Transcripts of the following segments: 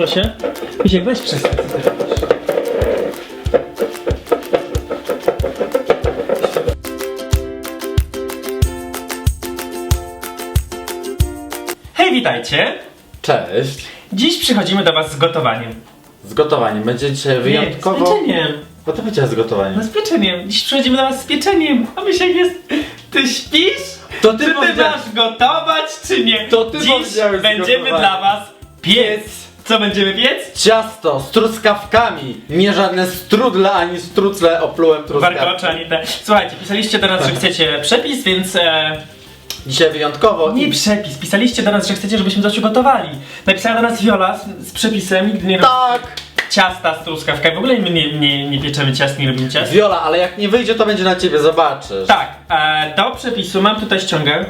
proszę. Misiek, weź przestań. Hej, witajcie! Cześć. Dziś przychodzimy do was z gotowaniem. Z gotowaniem. Będzie dzisiaj wyjątkowo... Nie, z pieczeniem. No to powiedziałeś z gotowaniem. No z pieczeniem. Dziś przychodzimy do was z pieczeniem. A Misiek jest... Ty śpisz? To ty czy ty powiedziałeś- masz gotować, czy nie? To ty Dziś powiedziałeś będziemy gotowaniem. dla was piec. Co będziemy piec? Ciasto z truskawkami. Nie żadne strudle ani strucle oplułem Warkocze, truskawki. ani te. Słuchajcie, pisaliście do nas, że chcecie przepis, więc... E, Dzisiaj wyjątkowo. nie przepis, pisaliście do nas, że chcecie, żebyśmy coś ugotowali. Napisała do nas Viola z, z przepisem, nigdy nie Tak! ciasta z truskawkami. W ogóle my nie, nie, nie pieczemy ciast, nie robimy ciast. Viola, ale jak nie wyjdzie, to będzie na ciebie, zobaczysz. Tak, e, do przepisu mam tutaj ściągę.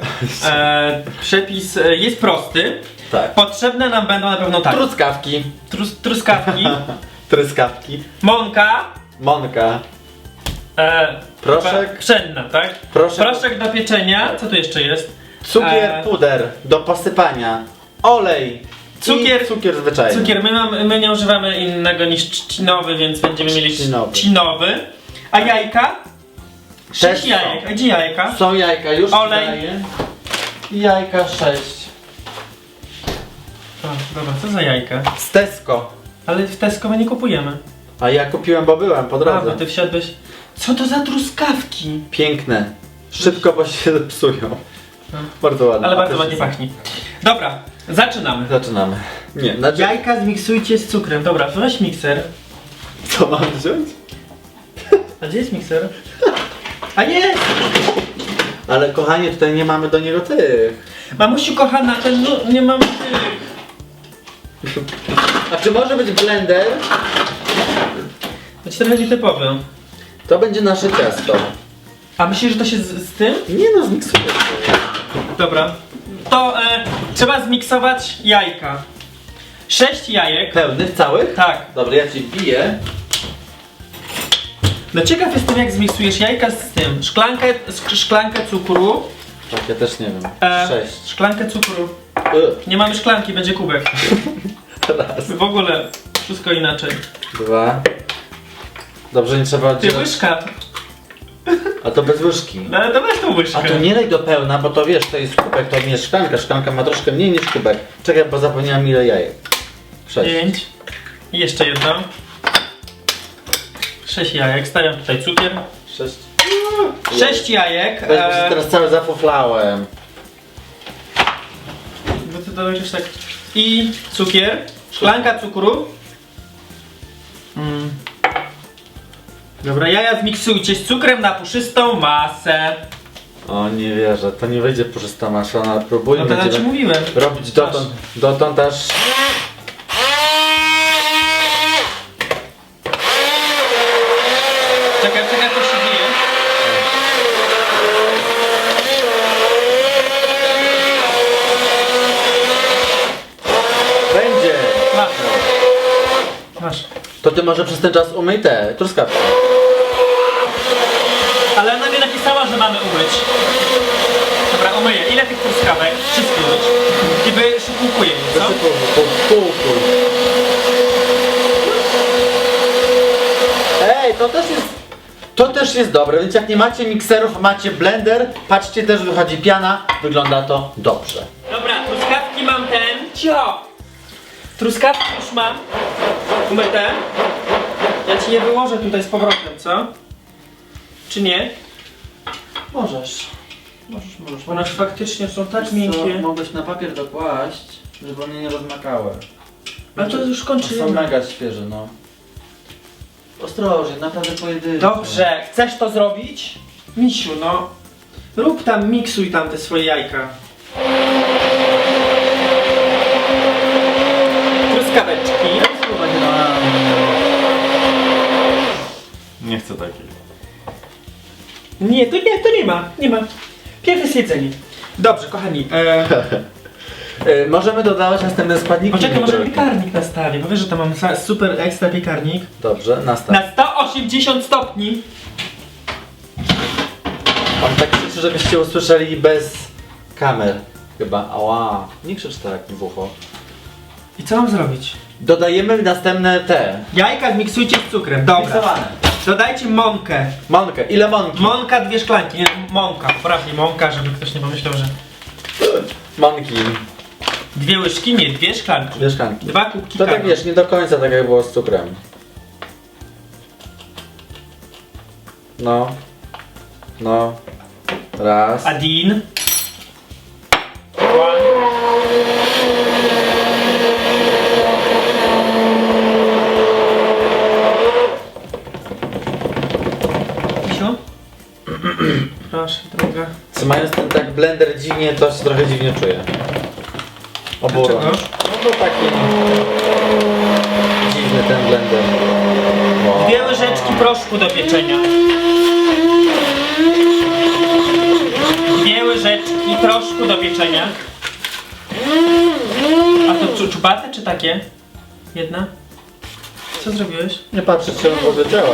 E, przepis e, jest prosty. Tak. Potrzebne nam będą na pewno tak. Truskawki. Trus, truskawki, Truskawki. mąka, Monka. e, Proszek. pszenna, tak? Proszek. Do pieczenia. Co tu jeszcze jest? Cukier, E, puder. Do posypania. Olej. Cukier- I cukier zwyczajny. Cukier, my, mamy, my nie używamy innego niż trzcinowy, więc będziemy mieli Trzcinowy. trzcinowy. A jajka? Sześć są. jajek. A gdzie jajka? Są jajka, już Olej. daję. I Jajka 6. O, dobra, co za jajka? Z Tesco. Ale w Tesco my nie kupujemy. A ja kupiłem, bo byłem po A, drodze. bo ty wsiadłeś. Co to za truskawki? Piękne. Szybko, bo się psują. No. Bardzo ładne. Ale A bardzo też ładnie jest- pachnie. Dobra, zaczynamy. Zaczynamy. Nie, znaczy... Jajka zmiksujcie z cukrem. Dobra, weź mikser. Co mam wziąć? A gdzie jest mikser? A nie! Ale kochanie, tutaj nie mamy do niego tych. Mamusiu kochana, ten no, nie mam tych. A czy może być blender? To ci trochę nietypowe. To będzie nasze ciasto. A myślisz, że to się z, z tym? Nie no, zmiksuję. Dobra. To e, trzeba zmiksować jajka. Sześć jajek. Pełnych, całych? Tak. Dobra, ja ci wbiję. No ciekaw jestem jak zmiksujesz jajka z tym. Szklankę, szklankę cukru. Tak, ja też nie wiem. E, Sześć. Szklankę cukru. Nie mamy szklanki, będzie kubek. Raz. W ogóle wszystko inaczej. Dwa. Dobrze, nie trzeba Ty oddzielać. łyżka. A to bez łyżki. No ale to weź tą łyżkę. A tu nie lej do pełna, bo to wiesz, to jest kubek, to nie jest szklanka. Szklanka ma troszkę mniej niż kubek. Czekaj, bo zapomniałem ile jajek. Sześć. Pięć. I jeszcze jedno. Sześć jajek. Stawiam tutaj cukier. Sześć. Sześć jajek. Weź, bo się E, teraz cały zafuflałem. To tak. I cukier. Szklanka cukru. Mm. Dobra, jaja zmiksujcie z cukrem na puszystą masę. O, nie wierzę, to nie wyjdzie puszysta masza, no ale próbujmy. No to mówiłem. robić dotąd, dotąd aż... Czekaj, czekaj, to się dzieje. Będzie! Masz. Masz. To ty może przez ten czas umyj te truskawki. Ale ona mi napisała, że mamy umyć. Dobra, umyję. Ile tych truskawek? Wszystkie umyć. I wyszykłuję je, co? Wysypuj, pół, pół, pół. Ej, to też jest... To też jest dobre, więc jak nie macie mikserów, macie blender, patrzcie, też wychodzi piana, wygląda to dobrze. Dobra, truskawki mam ten. Cio! Truskawki już mam. Umyte. Ja ci je wyłożę tutaj z powrotem, co? Czy nie? Możesz. Możesz, możesz. One faktycznie są tak Co, miękkie. mogłeś na papier dokłaść, żeby one nie rozmakały. Ale to już Są mega świeże, no. Ostrożnie, naprawdę pojedynczo. Dobrze, chcesz to zrobić? Misiu, no. Rób tam, miksuj tam te swoje jajka. Nie chcę takiej. Nie, to nie, to nie ma, nie ma. Pierwsze jest jedzenie. Dobrze, kochani. E, E, możemy dodawać następne składniki. poczekaj, może piekarnik nastawię, bo wiesz, że tam mam sa- super ekstra piekarnik. Dobrze, nastaw. Na 180 stopni. On tak krzyczy, żebyście usłyszeli bez kamer. Chyba, ała. Nie krzycz tak w ucho. I co mam zrobić? Dodajemy następne te. Jajka zmiksujcie z cukrem. Dobra. Miksowane. Dodajcie mąkę. Monkę. Ile monki? Monka dwie szklanki. Nie, mąka. Poprawnie mąka, żeby ktoś nie pomyślał, że... Monki. Dwie łyżki, nie, dwie szklanki. Dwie szklanki. Dwa kubki To tak kawy. wiesz, nie do końca tak jak było z cukrem. No. No. Raz. Adin. Trzymając ten tak blender dziwnie, to się trochę dziwnie czuję. Oburącz. Dlaczego? No bo taki dziwny ten blender. Wow. Dwie łyżeczki proszku do pieczenia. Dwie łyżeczki proszku do pieczenia. A to czu- czubate czy takie? Jedna? Co zrobiłeś? Nie patrzę, czy on w ogóle działa.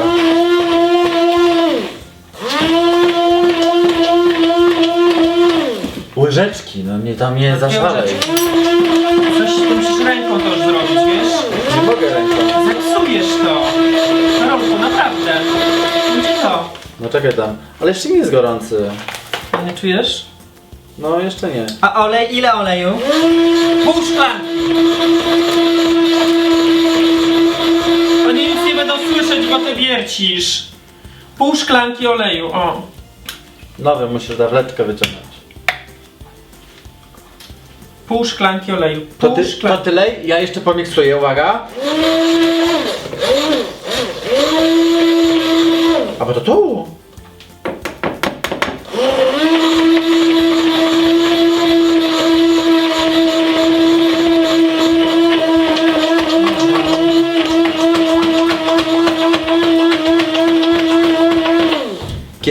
Łyżeczki, no nie tam nie zaszalej. Coś z tym musisz ręką to już zrobić, wiesz? Nie mogę ręką. Zepsujesz to. Karolku, naprawdę. Gdzie to? No czekaj tam. Ale jeszcze nie jest gorący. A Nie czujesz? No jeszcze nie. A olej, ile oleju? Pół szklanki. Oni nic nie będą słyszeć, bo ty wiercisz. Pół szklanki oleju, o. Nowy musisz dawletkę wyciągnąć. Pół szklanki oleju. To, Pół ty, to szklanki. tyle, ja jeszcze pomiksuję, uwaga. A bo to tu.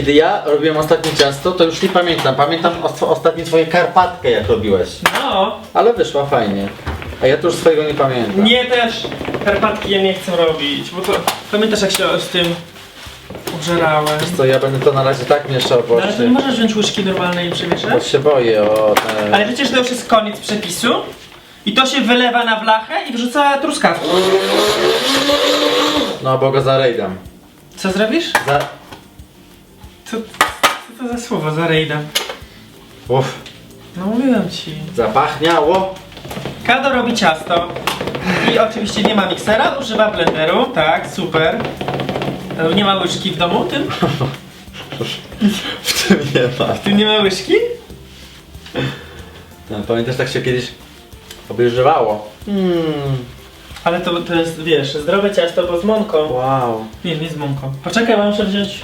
Kiedy ja robiłem ostatnie ciasto, to już nie pamiętam. Pamiętam os- ostatnie twoje karpatkę, jak robiłeś. No. Ale wyszła fajnie. A ja to już swojego nie pamiętam. Nie też. Karpatki ja nie chcę robić, bo to... Pamiętasz jak się z tym użerałem? Wiesz co, ja będę to na razie tak mieszał, bo No, ale ty nie się, możesz wziąć łyżki normalnej i bo przemieszać? się boję o te... Ale przecież to już jest koniec przepisu. I to się wylewa na blachę i wrzuca truskawki. No bo go zarejdam. Co zrobisz? Za... Co, co to za słowo, zarejdam? Uff, No mówiłem ci. zapachniało. Kado robi ciasto. I oczywiście nie ma miksera, używa blenderu. Tak, super. E, Nie ma łyżki w domu, tym? W tym nie ma. Ty nie ma łyżki? No, pamiętasz, tak się kiedyś obieżywało. Hmm, Ale to, to jest, wiesz, zdrowe ciasto, bo z mąką. wow. Nie, nie z mąką. Poczekaj, mam muszę wziąć.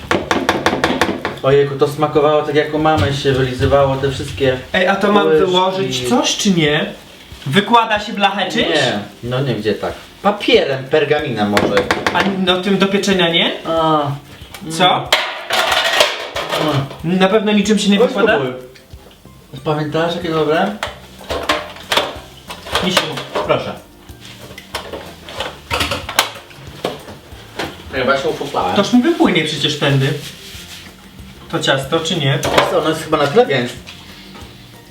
Ojejku, to smakowało tak jak u mamy się wylizywało te wszystkie... Ej, a to mam Łyżki. wyłożyć coś czy nie? Wykłada się blachę czymś? Nie, no nie gdzie tak. Papierem, pergaminem może. A no tym do pieczenia nie? A, Co? Na pewno niczym się nie Weź wykłada? spróbuj. Pamiętasz jakie dobre? Misiu. Proszę. Chyba się ufuflałem. Toż mi wypłynie przecież tędy. To ciasto, czy nie? To ono jest chyba na tyle gęste.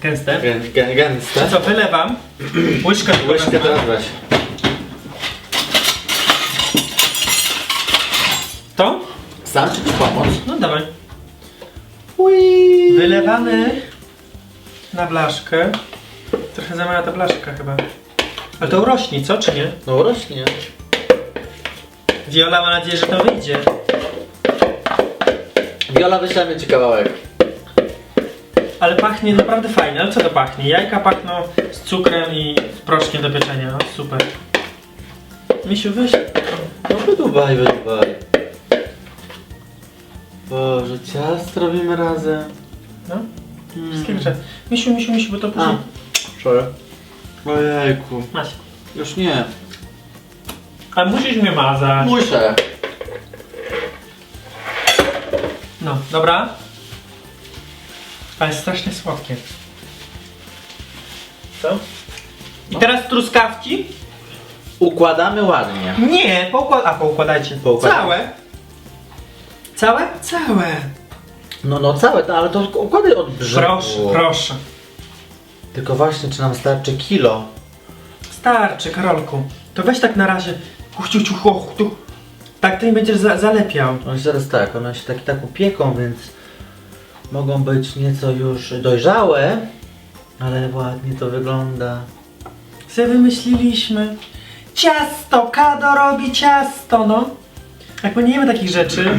Gęste. Gę, gę, gęste. Co, wylewam? Łyżkę tylko Łyżkę wezmę. teraz weź. To? Sam czy ci pomóc? No dawaj. Ui. Wylewamy na blaszkę. Trochę za mała ta blaszka chyba. Ale to urośnie, co, czy nie? No rośnie. Viola ma nadzieję, że to wyjdzie. Wiola wyślemy ci kawałek. Ale pachnie naprawdę fajnie. Ale co to pachnie? Jajka pachną z cukrem i z proszkiem do pieczenia. No, super. Misiu, weź. No wydubaj, wydubaj. Boże, ciast robimy razem. No. Wszystkiego trzeba. Misiu, misiu, misiu, bo to później... Sorry. Ojejku. Masz. Już nie. Ale musisz mnie mazać. Muszę. No, dobra. Ale jest strasznie słodkie. Co? I teraz truskawki? Układamy ładnie. Nie, poukład... A, poukładajcie. Poukładajcie. Całe. Całe? Całe. No, no całe, no, ale to układaj od brzegu. Proszę, proszę. Tylko właśnie, czy nam starczy kilo? Starczy, Karolku. To weź tak na razie. Kuchciu, ciu, chu, tu. Tak to nie będziesz za zalepiał. One się zaraz tak, one się tak i tak upieką, więc mogą być nieco już dojrzałe, ale ładnie to wygląda. Se wymyśliliśmy. Ciasto, Kado robi ciasto, no. Jak my nie jemy takich rzeczy,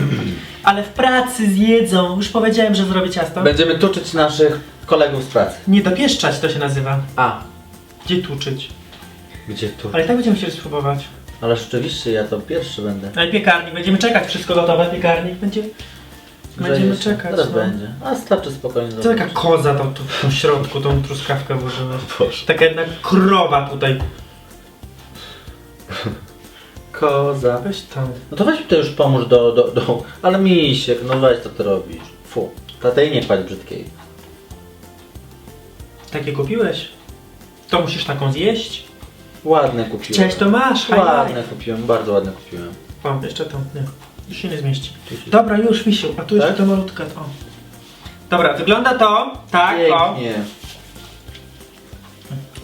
ale w pracy zjedzą. Już powiedziałem, że zrobię ciasto. Będziemy tuczyć naszych kolegów z pracy. Nie dopieszczać to się nazywa. A, Gdzie tuczyć? gdzie tu? Ale i tak będziemy chcieli spróbować. Ale rzeczywiście ja to pierwszy będę. Ale piekarnik, będziemy czekać, wszystko gotowe, piekarnik będzie... Będziemy się. czekać, Teraz no. będzie. A starczy spokojnie. Co taka koza tam tu w środku, tą truskawkę? Boże. Taka jedna krowa tutaj. Koza. Weź tam. No to weź mi to już pomóż do, do, do... Ale misiek, no weź co ty robisz. Fu. Tatej nie kładź brzydkiej. Takie kupiłeś? To musisz taką zjeść? Ładne kupiłem. Chciałeś to masz, haj, Ładne haj. kupiłem, bardzo ładne kupiłem. O, jeszcze to, nie. Już się nie zmieści. Dobra, już wisił, a tu jeszcze Tak? to malutkę, o. Dobra, wygląda to, tak, o. Pięknie.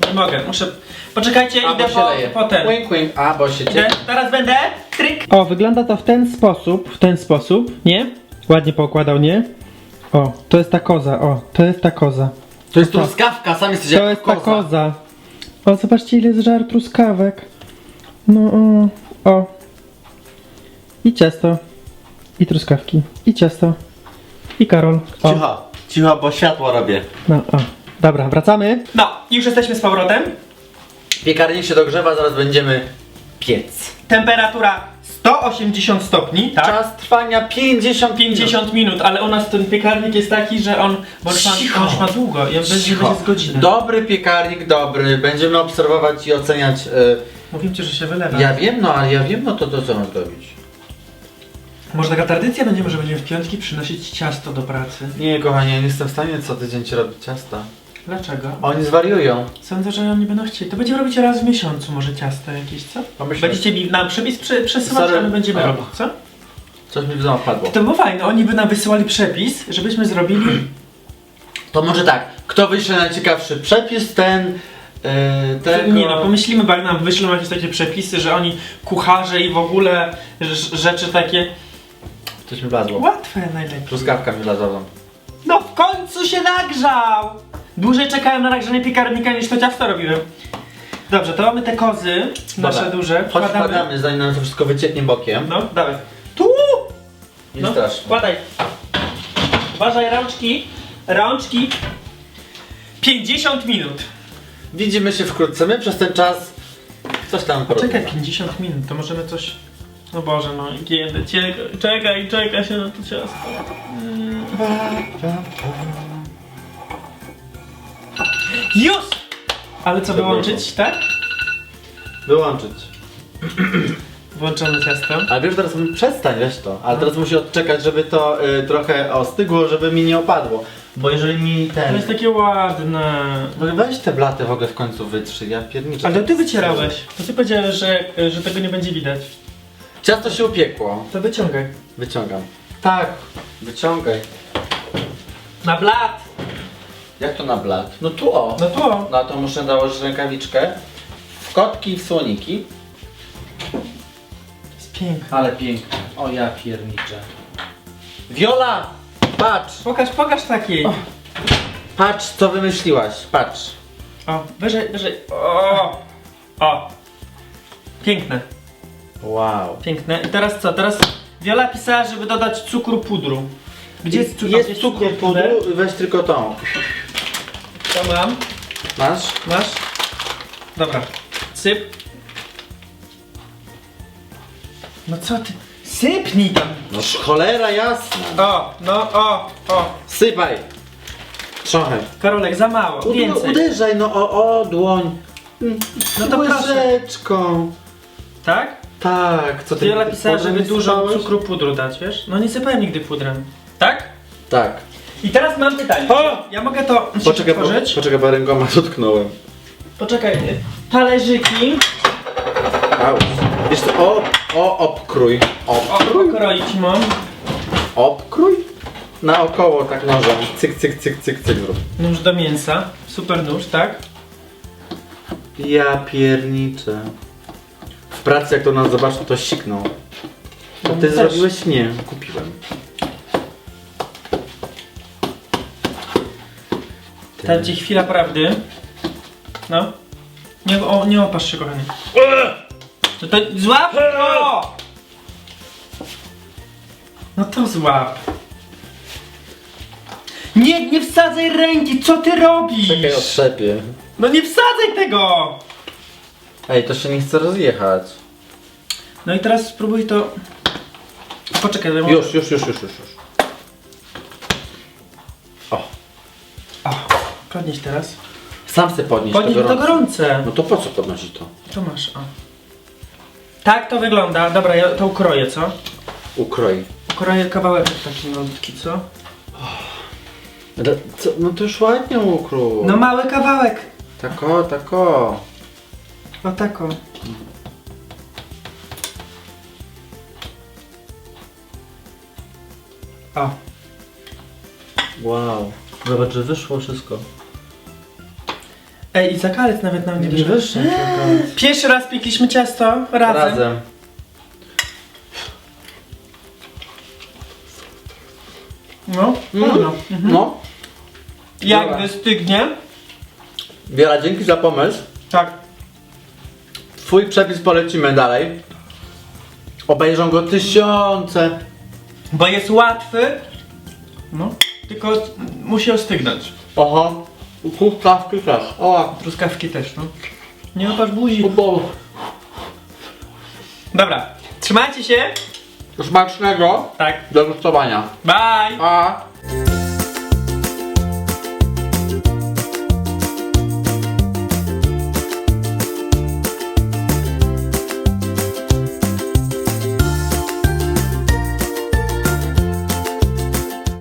Nie mogę, muszę... Poczekajcie, A, idę bo się po, leje. po ten. Wink, wink. A, bo się Idę, teraz będę, tryk. O, wygląda to w ten sposób, w ten sposób, nie? Ładnie poukładał, nie? O, to jest ta koza, o, to jest ta koza. To jest truskawka, sam jesteś To jak jest ta koza. O, zobaczcie ile jest żar truskawek. No, o, o. I ciasto. I truskawki. I ciasto. I Karol. O. Cicho, cicho, bo światło robię. No, o. Dobra, wracamy. No, już jesteśmy z powrotem. Piekarnik się dogrzewa, zaraz będziemy piec. Temperatura 180 stopni, tak? Czas trwania 50 50 minut, ale u nas ten piekarnik jest taki, że on, bo ma, Cicho. ma długo i on będzie, Cicho. będzie z godziny. Dobry piekarnik, dobry. Będziemy obserwować i oceniać. e, Mówiłem ci, że się wylewa. ja wiem, no ale ja wiem, no to, to co mam zrobić? Może taka tradycja będziemy, że będziemy w piątki przynosić ciasto do pracy. Nie, kochanie, ja nie jestem w stanie co tydzień ci robić ciasta. Dlaczego? Oni zwariują. Sądzę, że oni będą chcieli. To będziemy robić raz w miesiącu może ciasto jakieś, co? Pomyślę. Będziecie mi nam przepis przy, przesyłać, Sorry. a my będziemy robić, co? Coś mi w padło. To było fajne, oni by nam wysyłali przepis, żebyśmy zrobili... To może tak, kto wyśle najciekawszy przepis, ten... Yy, tego... Nie no, pomyślimy, bo jak nam wyślą jakieś takie przepisy, że oni kucharze i w ogóle rz- rzeczy takie Coś mi wlazło. łatwe najlepiej. Truskawka mi wlazła. No w końcu się nagrzał! Dłużej czekałem na nagrzanie piekarnika niż to ciasto robiłem. Dobrze, to mamy te kozy, nasze Dobra. duże. Chodź wkładamy, zanim nam to wszystko wycieknie bokiem. No, dawaj. Tu! Nie No, strasznie. wkładaj. Uważaj, rączki. Rączki. 50 minut. Widzimy się wkrótce. My przez ten czas coś tam Czekaj, porobimy. 50 minut, to możemy coś... No Boże, no kiedy, czekaj, czekaj, czeka się na to ciasto. Już! Ale co, wyłączyć, tak? Wyłączyć. Włączone ciasto. Ale wiesz, teraz przestań, weź to. Ale teraz musi odczekać, żeby to y, trochę ostygło, żeby mi nie opadło. Bo jeżeli mi To ten... jest takie ładne. No Weź te blaty w ogóle w końcu wytrzy, ja pierniczę. Ale to ty wycierałeś. To ty powiedziałeś, że, że tego nie będzie widać. Ciasto się upiekło. To wyciągaj. Wyciągam. Tak, wyciągaj. Na blat! Jak to na blat? No tu o. No tu. Na to muszę nałożyć rękawiczkę. W kotki i w słoniki. Jest piękne. Ale piękne. O ja pierniczę. Wiola! Patrz! Pokaż, pokaż takiej. O. Patrz co wymyśliłaś. Patrz. O, wyżej, wyżej. O! O! Piękne, Wow. piękne. I teraz co? Teraz Wiola pisała, żeby dodać cukru pudru. Gdzie jest, cukru? Jest cukru pudru, weź tylko tą. To mam. Masz? Masz? Dobra. Syp. No co ty? Sypnij tam. No cholera jasna. O, no, o, o. Sypaj. Trochę. Karolek, za mało. Udu- Więcej. Uderzaj no o, o dłoń. No to proszę. Łyżeczką. Tak? Tak, co ty Wiola pisała, pudrem żeby dużo sypałeś? cukru pudru dać, wiesz? No nie sypałem nigdy pudrem. Tak? Tak. I teraz mam pytanie. O! Ja mogę to Poczekaj, bo, otworzyć? poczekaj, bo rękoma dotknąłem. Poczekaj. Talerzyki. Au. Wiesz co, o, o, obkrój. O, Obkrój. pokroić mam. Obkrój? Naokoło tak nożem. Cyk, cyk, cyk, cyk, cyk zrób. Nóż do mięsa. Super nóż, tak? Ja pierniczę. W pracy jak to nas zobaczył, to siknął. A No, ty też. zrobiłeś? Nie, kupiłem. Ta ci chwila prawdy. No. Nie, o, nie opasz się, kochanie. No to złap to! No to złap. Nie, nie wsadzaj ręki, co ty robisz? Czekaj, otrzepię. No nie wsadzaj tego! Ej, to się nie chce rozjechać. No i teraz spróbuj to... Poczekaj, bo... Już, już, już, już, już. już. Podnieś teraz. sam chcę podnieść Podnieś to to gorące. No to po co podnosić to? To masz, o. Tak to wygląda. Dobra, ja to ukroję, co? Ukroi. Ukroję kawałek taki malutki, co? Ale co? No to już ładnie ukrój. No mały kawałek. Tak o, tak o. O tako. O. Wow. Zobacz, że wyszło wszystko. Ej, i zakalec nawet nam nie wyszło. Pierwszy raz piekliśmy ciasto razem. Razem. No, Mm. no. Mhm. No. Jak Dobra. wystygnie, Wiela, dzięki za pomysł. tak. Twój przepis polecimy dalej. Obejrzą go tysiące. Bo jest łatwy. No. Tylko musi ostygnąć. Oho. Truskawki też. O, Truskawki też, no. Nie opasz buzi. bo Dobra, trzymajcie się. Smacznego. Tak. Do gustowania. Bye. A.